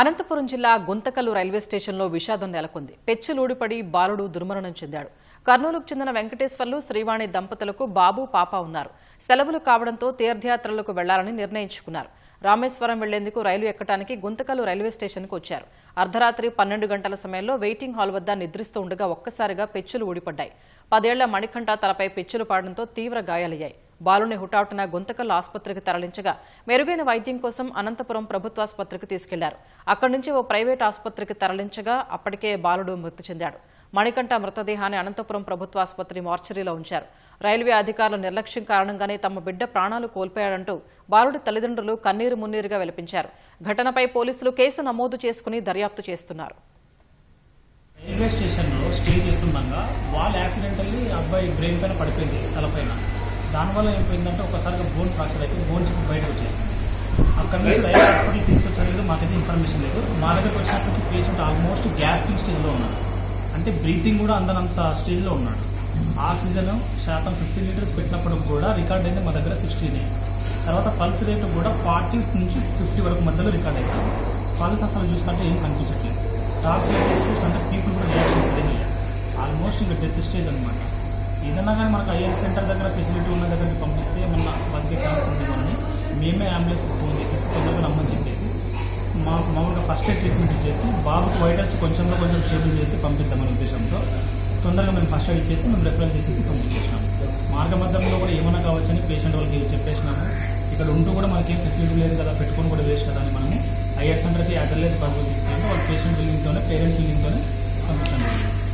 అనంతపురం జిల్లా గుంతకల్లు రైల్వే స్టేషన్లో విషాదం నెలకొంది. పెచ్చులూడిపడి బాలుడు దుర్మరణం చెందాడు. కర్నూలుకు చెందిన వెంకటేశ్వర్లు శ్రీవాణి దంపతులకు బాబు పాప ఉన్నారు. సెలవులు కావడంతో తీర్థయాత్రలకు వెళ్ళాలని నిర్ణయించుకున్నారు. రామేశ్వరం వెళ్ళేందుకు రైలు ఎక్కడానికి గుంతకల్లు రైల్వే స్టేషన్కు వచ్చారు. అర్ధరాత్రి పన్నెండు గంటల సమయంలో వెయిటింగ్ హాల్ వద్ద నిద్రిస్తూ ఉండగా ఒక్కసారిగా పెచ్చులు ఊడిపడ్డాయి. పదేళ్ళ మణికంఠ తలపై పెచ్చులు పాడడంతో తీవ్ర గాయాలయ్యాయి. బాలుని హుటాహుటిన గుంతకల్ ఆసుపత్రికి తరలించగా మెరుగైన వైద్యం కోసం అనంతపురం ప్రభుత్వాసుపత్రికి తీసుకెళ్ళారు. అక్కడి నుంచి ఓ ప్రైవేట్ ఆసుపత్రికి తరలించగా అప్పటికే బాలుడు మృతి చెందాడు. మణికంఠ మృతదేహాన్ని అనంతపురం ప్రభుత్వాసుపత్రి మార్చరీలో ఉంచారు. రైల్వే అధికారుల నిర్లక్ష్యం కారణంగానే తమ బిడ్డ ప్రాణాలు కోల్పోయాడంటూ బాలుడి తల్లిదండ్రులు కన్నీరు మున్నీరుగా విలపించారు. ఘటనపై పోలీసులు కేసు నమోదు చేసుకుని దర్యాప్తు చేస్తున్నారు. రైల్వే స్టేషన్లో స్టే చేస్తుండగా వాళ్ళు యాక్సిడెంటల్లీ అబ్బాయి బ్రెయిన్ పైన పడిపోయింది తలపైన. దానివల్ల ఏమైపోయిందంటే ఒకసారిగా బోన్ ఫ్రాక్చర్ అయితే బోన్ చిప్ బయటకు వచ్చేసింది. అక్కడ నుంచి రైల్వే హాస్పిటల్ తీసుకొచ్చారు లేదు మాకైతే ఇన్ఫర్మేషన్ లేదు. మా దగ్గరకు వచ్చినప్పటికీ పేషెంట్ ఆల్మోస్ట్ గ్యాస్ట్రిక్ స్టేజ్లో ఉన్నాడు అంటే బ్రీతింగ్ కూడా అందనంత స్టేజ్లో ఉన్నాడు. ఆక్సిజన్ శాతం ఫిఫ్టీ లీటర్స్ పెట్టినప్పుడు కూడా రికార్డ్ అయింది మా దగ్గర సిక్స్టీనే తర్వాత పల్స్ రేటు కూడా ఫార్టీ నుంచి ఫిఫ్టీ వరకు మధ్యలో రికార్డ్ అవుతుంది పల్స్ అసలు చూస్తుంటే ఏం కనిపించట్లేదు. టార్చ్ లైట్ చూస్తుంటే పీపుల్ కూడా రియాక్షన్ సరిగ్గా ఆల్మోస్ట్ ఇంకా డెత్ స్టేజ్ అనమాట ఏదన్నా కానీ మనకు ఐఎల్ సెంటర్ దగ్గర ఫెసిలిటీ ఉన్న దగ్గరికి పంపిస్తే మన బతికే ఛాన్స్ ఉంది మనని మేమే అంబులెన్స్కి ఫోన్ చేసేసి తొందరగా రమ్మని చెప్పేసి మా మామూలుగా ఫస్ట్ ఎయిడ్ ట్రీట్మెంట్ ఇచ్చేసి బాబుకి వైటల్స్ కొంచెంలో కొంచెం స్టేబుల్ చేసి పంపిద్దామనే ఉద్దేశంతో తొందరగా మేము ఫస్ట్ ఎయిడ్ ఇచ్చేసి మేము రెఫరెన్స్ చేసేసి పంపించేసినాము మార్గ మధ్యంలో కూడా ఏమైనా కావచ్చని పేషెంట్ వాళ్ళకి చెప్పేసినాము. ఇక్కడ ఉంటూ కూడా మనకి ఏం ఫెసిలిటీ లేదు కదా పెట్టుకొని కూడా వేస్ట్ కదా అని మనము ఐఆర్ సెంటర్కి అటర్లేజ్ బాబు తీసుకెళ్ళి వాళ్ళ పేషెంట్ బిల్లింగ్తోనే పేరెంట్స్ బిల్లింగ్తోనే పంపించాము